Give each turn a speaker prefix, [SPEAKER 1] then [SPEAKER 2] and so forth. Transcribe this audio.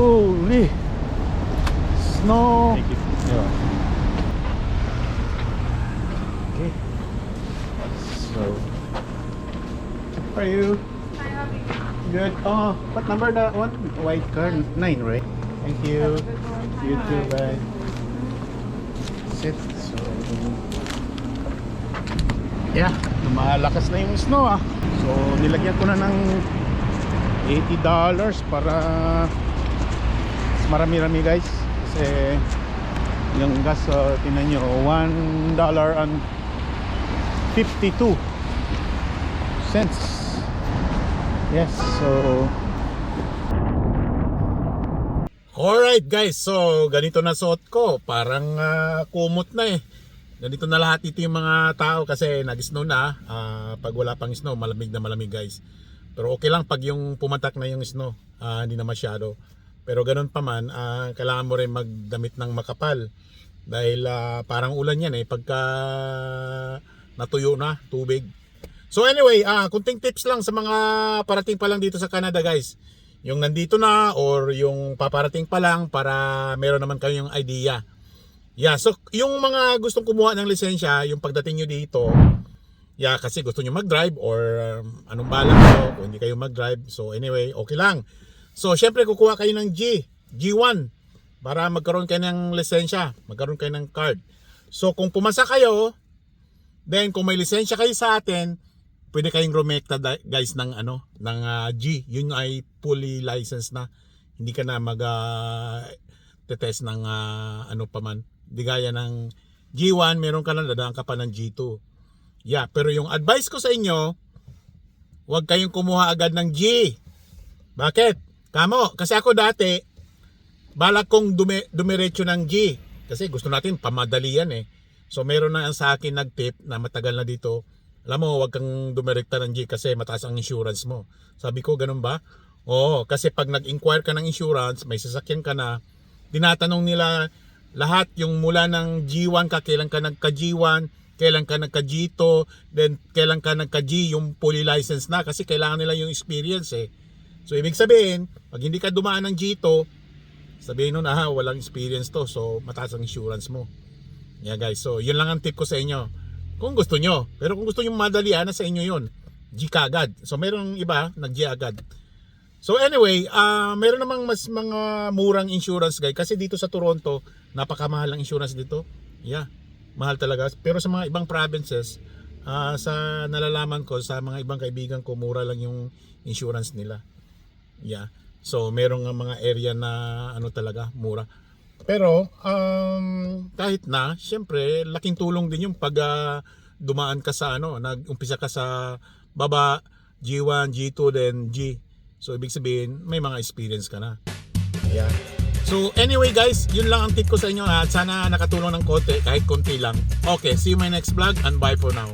[SPEAKER 1] Holy snow.
[SPEAKER 2] Thank you.
[SPEAKER 1] Yeah. Okay. So, how are you?
[SPEAKER 3] Hi, how are you?
[SPEAKER 1] Good. Oh, what number that one? White car, nine, right? Thank you. You too. Bye. Sit. So, yeah, lumalakas na yung snow ah. So, nilagyan ko na ng $80 para marami-rami guys. Kasi yung gas, uh, tinan nyo, $1 and 52 cents. Yes, so Alright guys, so ganito na suot ko. Parang ah, kumot na eh. Ganito na lahat ito yung mga tao kasi nag-snow na. Ah, pag wala pang snow, malamig na malamig guys. Pero okay lang pag yung pumatak na yung snow. Ah, hindi na masyado. Pero ganun pa man, ah, kailangan mo rin magdamit ng makapal. Dahil ah, parang ulan yan eh. Pagka natuyo na, tubig. So anyway, ah kunting tips lang sa mga parating pa lang dito sa Canada guys. Yung nandito na or yung paparating pa lang para meron naman kayong idea. Yeah, so yung mga gustong kumuha ng lisensya, yung pagdating nyo dito, yeah, kasi gusto nyo mag-drive or um, anong balak nyo kung hindi kayo mag-drive. So anyway, okay lang. So syempre kukuha kayo ng G, G1 para magkaroon kayo ng lisensya, magkaroon kayo ng card. So kung pumasa kayo, then kung may lisensya kayo sa atin, pwede kayong rumekta guys ng ano ng ah, G. Yun ay fully licensed na. Hindi ka na mag ah, tetest ng ah, ano pa man. Di gaya ng G1 meron ka na dadaan ka pa ng G2 yeah pero yung advice ko sa inyo huwag kayong kumuha agad ng G. Bakit kamo kasi ako dati balak kong dumi, dumiretso ng G kasi gusto natin pamadali yan eh so meron na sa akin nag-tip na matagal na dito alam mo, huwag kang dumirekta ng G kasi mataas ang insurance mo. Sabi ko, ganun ba? Oo, kasi pag nag-inquire ka ng insurance, may sasakyan ka na, tinatanong nila lahat yung mula ng G1 ka, kailan ka nagka-G1, kailan ka nagka-G2, then kailan ka nagka-G, yung fully license na kasi kailangan nila yung experience eh. So, ibig sabihin, pag hindi ka dumaan ng G2, sabihin nun, ah, walang experience to, so mataas ang insurance mo. Yeah guys, so yun lang ang tip ko sa inyo. Kung gusto nyo. Pero kung gusto nyo madalian, na sa inyo yun. G ka agad. So meron iba, nag-G agad. So anyway, ah meron namang mas mga murang insurance guys. Kasi dito sa Toronto, napakamahal ang insurance dito. Yeah, mahal talaga. Pero sa mga ibang provinces, ah sa nalalaman ko, sa mga ibang kaibigan ko, mura lang yung insurance nila. Yeah. So meron nga mga area na ano talaga, mura. Pero um, kahit na, syempre, laking tulong din yung pag ah, dumaan ka sa ano, nag-umpisa ka sa baba, G1, G2, then G. So ibig sabihin, may mga experience ka na. Ayan. So anyway guys, yun lang ang tip ko sa inyo at sana nakatulong ng konti, kahit konti lang. Okay, see you my next vlog and bye for now.